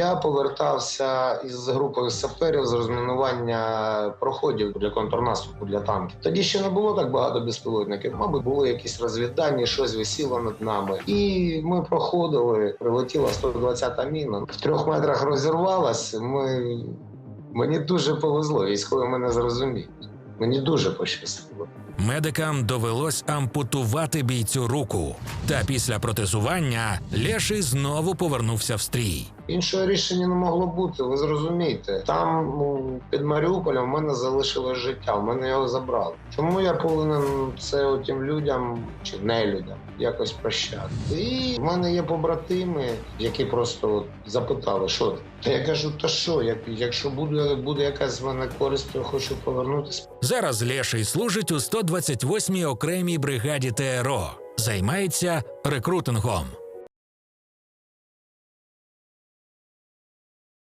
Я повертався із групою саперів з розмінування проходів для контрнаступу для танків. Тоді ще не було так багато безпілотників. Мабуть, були якісь розвіддані, щось висіло над нами. І ми проходили. Прилетіла 120-та міна. В трьох метрах розірвалась. Ми мені дуже повезло. Військові мене зрозуміють. Мені дуже пощастило. Медикам довелось ампутувати бійцю руку. Та після протезування Леший знову повернувся в стрій. Іншого рішення не могло бути. Ви зрозумієте, там під Маріуполем в мене залишилось життя. В мене його забрали. Чому я повинен це тим людям чи не людям якось прощати? І в мене є побратими, які просто запитали, що ти? Та я кажу, та що, як, якщо буде, буде якась в мене користь, то я хочу повернутися. Зараз Леший служить у 128-й окремій бригаді ТРО, займається рекрутингом.